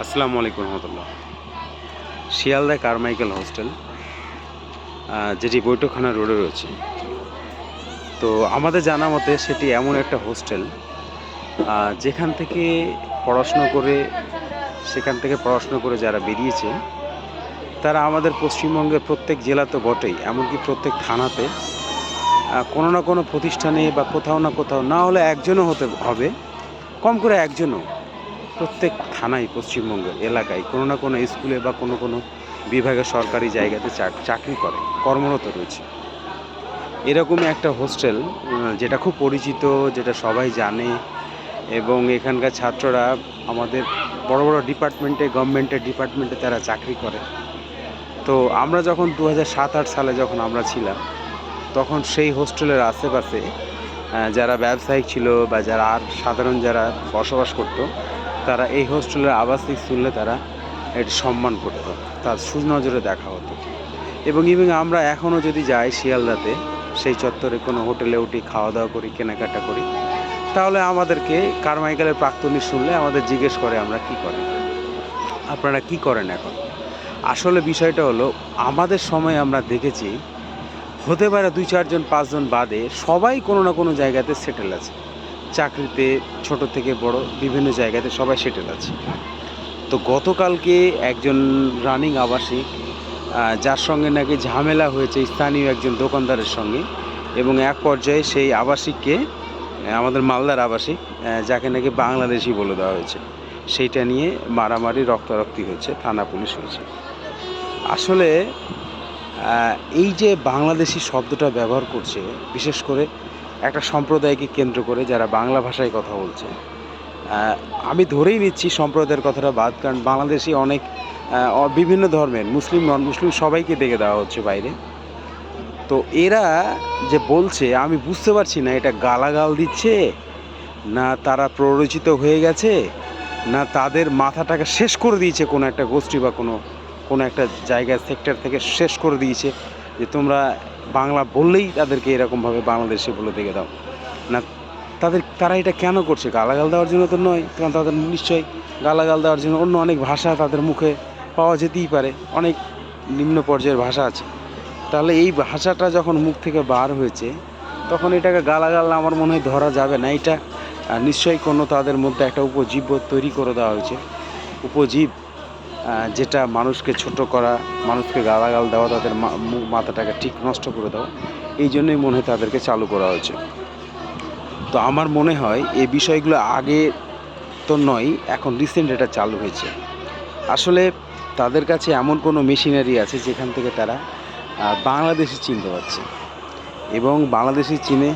আসসালামু আলাইকুম রহমতুল্লাহ। Sealdah Carmichael hostel যেটি বৈঠকখানা রোডে রয়েছে। তো আমাদের জানা মতে সেটি এমন একটা হোস্টেল যেখান থেকে পড়াশুনো করে, সেখান থেকে পড়াশুনো করে যারা বেরিয়েছে, তারা আমাদের পশ্চিমবঙ্গের প্রত্যেক জেলা তো বটেই, এমনকি প্রত্যেক থানাতে কোনো না কোনো প্রতিষ্ঠানে বা কোথাও না কোথাও, না হলে একজনও হতে হবে, কম করে একজনও। প্রত্যেক থানায় পশ্চিমবঙ্গের এলাকায় কোনো না কোনো স্কুলে বা কোনো কোনো বিভাগে সরকারি জায়গাতে চাক- চাকরি করে, কর্মরত রয়েছে। এরকমই একটা হোস্টেল যেটা খুব পরিচিত, যেটা সবাই জানে, এবং এখানকার ছাত্ররা আমাদের বড় বড় ডিপার্টমেন্টে, গভর্নমেন্টের ডিপার্টমেন্টে তারা চাকরি করে। তো আমরা যখন দু হাজার সাত আট সালে যখন আমরা ছিলাম, তখন সেই হোস্টেলের আশেপাশে যারা ব্যবসায়িক ছিল বা যারা আর সাধারণ যারা বসবাস করতো তারা এই হোস্টেলের আবাসিক শুনলে তারা এটি সম্মান করত, তার সুনজরে দেখা হতো। এবং ইভিং আমরা এখনও যদি যাই শিয়ালদাতে, সেই চত্বরে কোনো হোটেলে উঠি খাওয়া দাওয়া করি, কেনাকাটা করি, তাহলে আমাদেরকে কারমাইকেলের প্রাক্তনী শুনলে আমাদের জিজ্ঞেস করে আমরা কি করেন আপনারা কি করেন এখন? আসলে বিষয়টা হলো, আমাদের সময় আমরা দেখেছি, হতে পারে দুই চারজন, পাঁচজন বাদে সবাই কোনো না কোনো জায়গাতে সেটেল আছে। চাকরিতে ছোট থেকে বড় বিভিন্ন জায়গাতে সবাই সেটেল আছে। তো গতকালকে একজন রানিং আবাসিক যার সঙ্গে নাকি ঝামেলা হয়েছে স্থানীয় একজন দোকানদারের সঙ্গে এবং এক পর্যায়ে সেই আবাসিককে আমাদের মালদার আবাসিক যাকে নাকি বাংলাদেশি বলে দেওয়া হয়েছে, সেইটা নিয়ে মারামারি, রক্তারক্তি হয়েছে, থানা পুলিশ হয়েছে। আসলে এই যে বাংলাদেশি শব্দটা ব্যবহার করছে, বিশেষ করে একটা সম্প্রদায়কে কেন্দ্র করে যারা বাংলা ভাষায় কথা বলছে। আমি ধরেই নিচ্ছি সম্প্রদায়ের কথাটা বাদ, কারণ বাংলাদেশি অনেক বিভিন্ন ধর্মের, মুসলিম নন মুসলিম সবাইকে দেখে দেওয়া হচ্ছে বাইরে। তো এরা যে বলছে, আমি বুঝতে পারছি না এটা গালাগাল দিচ্ছে, না তারা প্ররোচিত হয়ে গেছে, না তাদের মাথাটাকে শেষ করে দিয়েছে কোনো একটা গোষ্ঠী বা কোনো কোনো একটা জায়গা সেক্টর থেকে শেষ করে দিয়েছে যে তোমরা বাংলা বললেই তাদেরকে এরকমভাবে বাংলাদেশে বলে দেখে দাও। না, তাদের, তারা এটা কেন করছে? গালাগাল দেওয়ার জন্য তো নয়, কারণ তাদের নিশ্চয়ই গালাগাল দেওয়ার জন্য অন্য অনেক ভাষা তাদের মুখে পাওয়া যেতেই পারে। অনেক নিম্ন পর্যায়ের ভাষা আছে। তাহলে এই ভাষাটা যখন মুখ থেকে বার হয়েছে, তখন এটাকে গালাগাল আমার মনে হয় ধরা যাবে না। এটা নিশ্চয়ই কোনো তাদের মধ্যে একটা উপজীব্য তৈরি করে দেওয়া হয়েছে। উপজীব যেটা মানুষকে ছোট করা, মানুষকে গালাগাল দেওয়া, তাদের মাথাটাকে ঠিক নষ্ট করে দেওয়া, এই জন্যই মনে হয় তাদেরকে চালু করা হয়েছে। তো আমার মনে হয় এই বিষয়গুলো আগে তো নয়, এখন রিসেন্ট এটা চালু হয়েছে। আসলে তাদের কাছে এমন কোনো মেশিনারি আছে যেখান থেকে তারা বাংলাদেশি চিনতে পারছে। এবং বাংলাদেশি চিনে